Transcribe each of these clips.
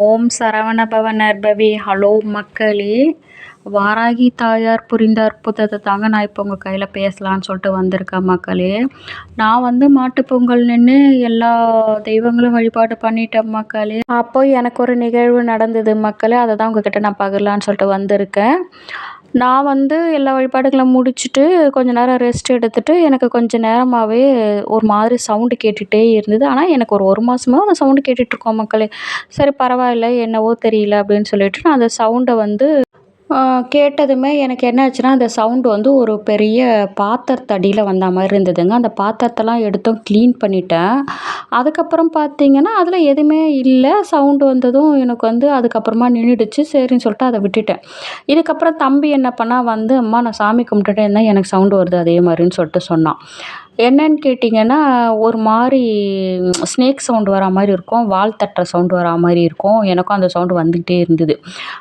ஓம் Saravana பவனர்பவி hello மக்களே வாராகி தாயார் புரிந்த அற்புதத்தை தாங்க நான் இப்போ உங்கள் கையில் பேசலான்னு சொல்லிட்டு வந்திருக்கேன் மக்களே. நான் வந்து மாட்டுப் பொங்கல் நின்று எல்லா தெய்வங்களும் வழிபாடு பண்ணிட்டேன் மக்களே. அப்போ எனக்கு ஒரு நிகழ்வு நடந்தது மக்களே. அதை தான் உங்ககிட்ட நான் பகிரலான்னு சொல்லிட்டு வந்திருக்கேன். நான் வந்து எல்லா வழிபாடுகளும் முடிச்சுட்டு கொஞ்ச நேரம் ரெஸ்ட் எடுத்துட்டு எனக்கு கொஞ்ச நேரமாகவே ஒரு மாதிரி சவுண்டு கேட்டுகிட்டே இருந்தது. ஆனால் எனக்கு ஒரு ஒரு மாதமா அந்த சவுண்டு கேட்டுகிட்ருக்கோம் மக்களே. சரி பரவாயில்ல என்னவோ தெரியல அப்படின்னு சொல்லிட்டு நான் அந்த சவுண்டை வந்து கேட்டதுமே எனக்கு என்ன ஆச்சுன்னா அந்த சவுண்டு வந்து ஒரு பெரிய பாத்திரத்து அடியில் வந்த மாதிரி இருந்ததுங்க. அந்த பாத்திரத்தெல்லாம் எடுத்தும் க்ளீன் பண்ணிட்டேன். அதுக்கப்புறம் பார்த்தீங்கன்னா அதில் எதுவுமே இல்லை. சவுண்டு வந்ததும் எனக்கு வந்து அதுக்கப்புறமா நின்றுடுச்சு சரின்னு சொல்லிட்டு அதை விட்டுட்டேன். இதுக்கப்புறம் தம்பி என்ன பண்ணால் வந்து அம்மா நான் சாமி கும்பிட்டுட்டே இருந்தேன் எனக்கு சவுண்டு வருது அதே மாதிரின்னு சொல்லிட்டு சொன்னான். என்னன்னு கேட்டிங்கன்னா ஒரு மாதிரி ஸ்னேக் சவுண்டு வரா மாதிரி இருக்கும் வால் தட்டுற சவுண்டு வரா மாதிரி இருக்கும். எனக்கும் அந்த சவுண்டு வந்துக்கிட்டே இருந்தது.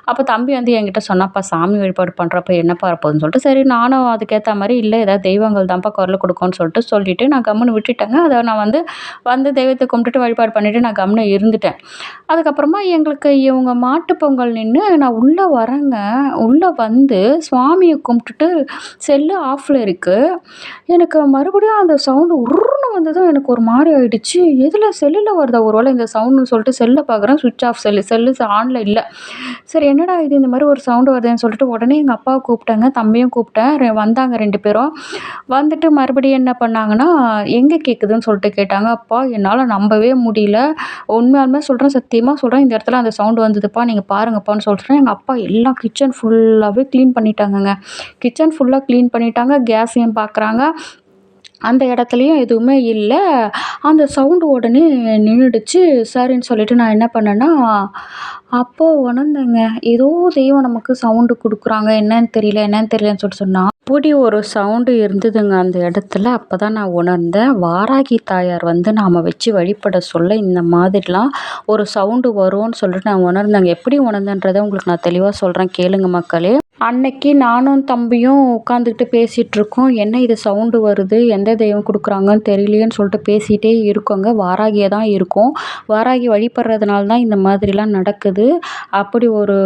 அப்போ தம்பி வந்து என்கிட்ட சொன்னாப்பா சாமி வழிபாடு பண்ணுறப்ப என்னப்பா வரப்போகுதுன்னு சொல்லிட்டு சரி நானும் அதுக்கேற்ற மாதிரி இல்லை ஏதாவது தெய்வங்கள் தான்ப்பா குரல் கொடுக்கும்னு சொல்லிட்டு சொல்லிவிட்டு நான் கம்முன்னு விட்டுட்டேங்க. அதை நான் வந்து வந்து தெய்வத்தை கும்பிட்டுட்டு வழிபாடு பண்ணிவிட்டு நான் கம்முன்னு இருந்துட்டேன். அதுக்கப்புறமா எங்களுக்கு இவங்க மாட்டு பொங்கல் நின்று நான் உள்ளே வரேங்க. உள்ளே வந்து சுவாமியை கும்பிட்டுட்டு செல்லு ஆஃபில் இருக்குது எனக்கு மறுபடியும் அந்த சவுண்டு உர்ருன்னு வந்ததும் எனக்கு ஒரு மாதிரி ஆகிடுச்சு எதில் செல்லில் வருதா? ஒரு வேளை இந்த சவுண்டுன்னு சொல்லிட்டு செல்லை பார்க்குறேன் சுவிட்ச் ஆஃப் செல்லு செல்லு ஆனில் இல்லை. சரி என்னடா இது? இந்த மாதிரி ஒரு சவுண்டு வருதுன்னு சொல்லிட்டு உடனே எங்கள் அப்பாவை கூப்பிட்டேங்க தம்பியும் கூப்பிட்டேன். வந்தாங்க ரெண்டு பேரும். வந்துட்டு மறுபடியும் என்ன பண்ணாங்கன்னா எங்கே கேட்குதுன்னு சொல்லிட்டு கேட்டாங்க. அப்பா என்னால் நம்பவே முடியல. உண்மையாலுமே சொல்கிறேன் சத்தியமாக சொல்கிறேன் இந்த இடத்துல அந்த சவுண்டு வந்ததுப்பா. நீங்கள் பாருங்கப்பான்னு சொல்கிறேன் எங்கள் அப்பா எல்லாம் கிச்சன் ஃபுல்லாகவே க்ளீன் பண்ணிட்டாங்கங்க. கிச்சன் ஃபுல்லாக க்ளீன் பண்ணிட்டாங்க. கேஸையும் பார்க்குறாங்க அந்த இடத்துலையும் எதுவுமே இல்லை. அந்த சவுண்டு உடனே நின்றுடுச்சு சரின்னு சொல்லிட்டு நான் என்ன பண்ணேன்னா அப்போது உணர்ந்தேங்க. ஏதோ தெய்வம் நமக்கு சவுண்டு கொடுக்குறாங்க. என்னன்னு தெரியல என்னன்னு தெரியலன்னு சொல்லிட்டு சொன்னால் அப்படி ஒரு சவுண்டு இருந்ததுங்க அந்த இடத்துல. அப்போ தான் நான் உணர்ந்தேன். வாராகி தாயார் வந்து நாம் வச்சு வழிபட சொல்ல இந்த மாதிரிலாம் ஒரு சவுண்டு வரும்னு சொல்லிட்டு நான் உணர்ந்தேங்க. எப்படி உணர்ந்தேன்றதை உங்களுக்கு நான் தெளிவாக சொல்கிறேன் கேளுங்க மக்களே. அன்னைக்கு நானும் தம்பியும் உட்காந்துக்கிட்டு பேசிகிட்ருக்கோம். என்ன இது சவுண்டு வருது? எந்த தெய்வம் கொடுக்குறாங்கன்னு தெரியலையேன்னு சொல்லிட்டு பேசிகிட்டே இருக்கோங்க. வாராகியாக தான் இருக்கும். வாராகி வழிபடுறதுனால தான் இந்த மாதிரிலாம் நடக்குது. அப்படி ஒரு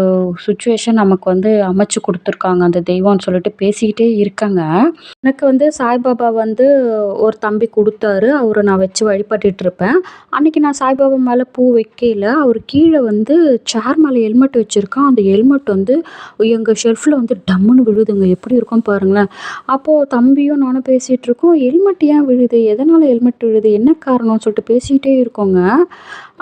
சுச்சுவேஷன் நமக்கு வந்து அமைச்சு கொடுத்துருக்காங்க அந்த தெய்வம்னு சொல்லிட்டு பேசிக்கிட்டே இருக்கேங்க. எனக்கு வந்து சாய்பாபா வந்து ஒரு தம்பி கொடுத்தாரு. அவரை நான் வச்சு வழிபட்டுட்டு இருப்பேன் அன்னைக்கு நான் சாய்பாபா மேலே பூ வைக்கல. அவர் கீழே வந்து சேர் மேலே ஹெல்மெட் வச்சுருக்கான். அந்த ஹெல்மெட் வந்து எங்கள் ஷெல்ஃப் லைஃப்பில் வந்து டம்முன்னு விழுதுங்க. எப்படி இருக்கும் பாருங்களேன். அப்போது தம்பியும் நானும் பேசிகிட்டு இருக்கோம். ஹெல்மெட் ஏன் விழுது? எதனால் ஹெல்மெட் விழுது? என்ன காரணம்னு சொல்லிட்டு பேசிகிட்டே இருக்கோங்க.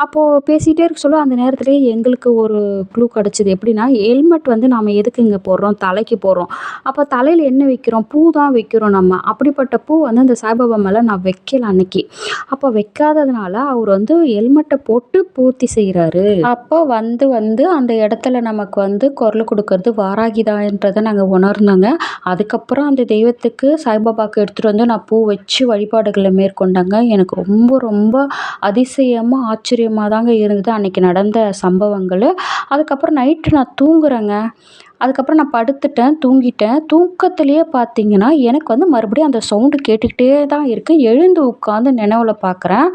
அப்போது பேசிகிட்டே இருக்க சொல்ல அந்த நேரத்துலேயே எங்களுக்கு ஒரு க்ளூ கிடச்சிது. எப்படின்னா ஹெல்மெட் வந்து நாம் எதுக்கு இங்கே போடுறோம்? தலைக்கு போடுறோம். அப்போ தலையில் என்ன வைக்கிறோம்? பூ தான் வைக்கிறோம் நம்ம. அப்படிப்பட்ட பூ வந்து அந்த சாய்பாபா மேலே நான் வைக்கல அன்னைக்கு. அப்போ வைக்காததுனால அவர் வந்து ஹெல்மெட்டை போட்டு பூர்த்தி செய்கிறாரு அப்போ வந்து வந்து அந்த இடத்துல நமக்கு வந்து குரல் கொடுக்கறது வாராகிதான்றதை நாங்கள் உணர்ந்தோங்க. அதுக்கப்புறம் அந்த தெய்வத்துக்கு சாய்பாபாவுக்கு எடுத்துகிட்டு வந்து நான் பூ வச்சு வழிபாடுகளை மேற்கொண்டேங்க. எனக்கு ரொம்ப ரொம்ப அதிசயமாக ஆச்சரியமாக தாங்க இருந்தது அன்றைக்கி நடந்த சம்பவங்கள். அதுக்கப்புறம் நைட்டு நான் தூங்குறேங்க. அதுக்கப்புறம் நான் படுத்துட்டேன் தூங்கிட்டேன். தூக்கத்துலேயே பார்த்தீங்கன்னா எனக்கு வந்து மறுபடியும் அந்த சவுண்டு கேட்டுக்கிட்டே தான் இருக்குது எழுந்து உட்காந்து நினைவில் பார்க்குறேன்.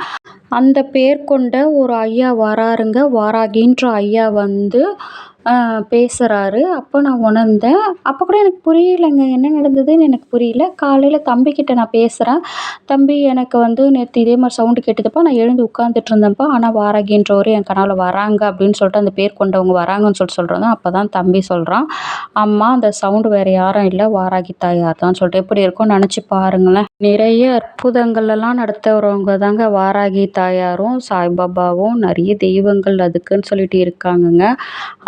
அந்த பேர் கொண்ட ஒரு ஐயா வராருங்க. வாராகின்ற ஐயா வந்து பேசுகிறாரு அப்போ நான் உணர்ந்தேன். அப்போ கூட எனக்கு புரியலைங்க. என்ன நடந்ததுன்னு எனக்கு புரியல. காலையில் தம்பிக்கிட்ட நான் பேசுகிறேன் தம்பி எனக்கு வந்து நேற்று இதே மாதிரி சவுண்டு கேட்டதுப்பா நான் எழுந்து உட்காந்துட்ருந்தேன்ப்பா ஆனால் வாராகின்றவர் என் கனவில் வராங்க அப்படின்னு சொல்லிட்டு அந்த பேர் கொண்டவங்க வராங்கன்னு சொல்லிட்டு சொல்கிறாங்க அப்போ தான் தம்பி சொல்கிறான் அம்மா அந்த சவுண்டு வேறு யாரும் இல்லை. வாராகி தாயார் தான் சொல்லிட்டு. எப்படி இருக்கும்னு நினச்சி பாருங்களேன். நிறைய அற்புதங்கள்லாம் நடத்துகிறவங்க தாங்க வாராகி தாயாரும் சாய்பாபாவும் நிறைய தெய்வங்கள் அதுக்குன்னு சொல்லிட்டு இருக்காங்கங்க.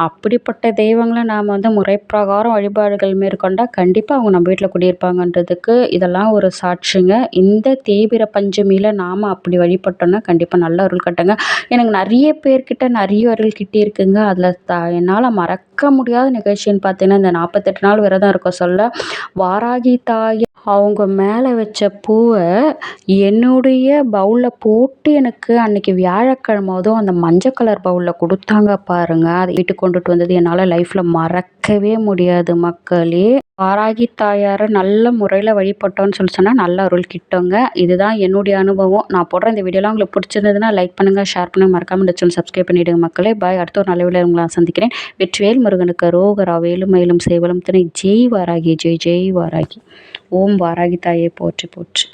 அப்படிப்பட்ட தெய்வங்களை நாம் வந்து முறைப்பிரகாரம் வழிபாடுகள் மேற்கொண்டால் கண்டிப்பாக அவங்க நம்ம வீட்டில் குடியிருப்பாங்கன்றதுக்கு இதெல்லாம் ஒரு சாட்சிங்க. இந்த தேய்பிறை பஞ்சமியில் நாம் அப்படி வழிபட்டோன்னா கண்டிப்பாக நல்ல அருள் கட்டுங்க. எனக்கு நிறைய பேர்கிட்ட நிறைய அருள் கிட்டி இருக்குங்க அதில் த என்னால் மறக்க முடியாத நிகழ்ச்சின்னு பார்த்தீங்கன்னா இந்த நாற்பத்தெட்டு நாள் விரதம் இருக்க சொல்ல வாராகி தாய் அவங்க மேலே வச்ச பூவை என்னுடைய பவுலில் போட்டு எனக்கு அன்றைக்கி வியாழக்கிழம அதுவும் அந்த மஞ்சள் கலர் பவுலில் கொடுத்தாங்க பாருங்கள் அதை வீட்டுக்கு கொண்டுட்டு வந்தது என்னால் லைஃப்பில் மறக்கவே முடியாது மக்களே. வாராகி தாயாரை நல்ல முறையில் வழிபட்டோன்னு சொல்லி சொன்னால் நல்ல அருள் கிட்டோங்க. இதுதான் என்னுடைய அனுபவம். நான் போடுற இந்த வீடியோலாம் உங்களுக்கு பிடிச்சிருந்ததுன்னா லைக் பண்ணுங்கள் ஷேர் பண்ணுங்கள் மறக்காமல் இந்த சேனல் சப்ஸ்கிரைப் பண்ணிவிடுங்க மக்களே. பாய் அடுத்த ஒரு நல்ல வீடியோ உங்களை சந்திக்கிறேன். வெற்றிவேல் முருகனுக்கு ரோகரா வேலும் மயிலும் சேவலும் தினை Jai Varahi Jai Jai Varahi. mbаragitai ochi bochi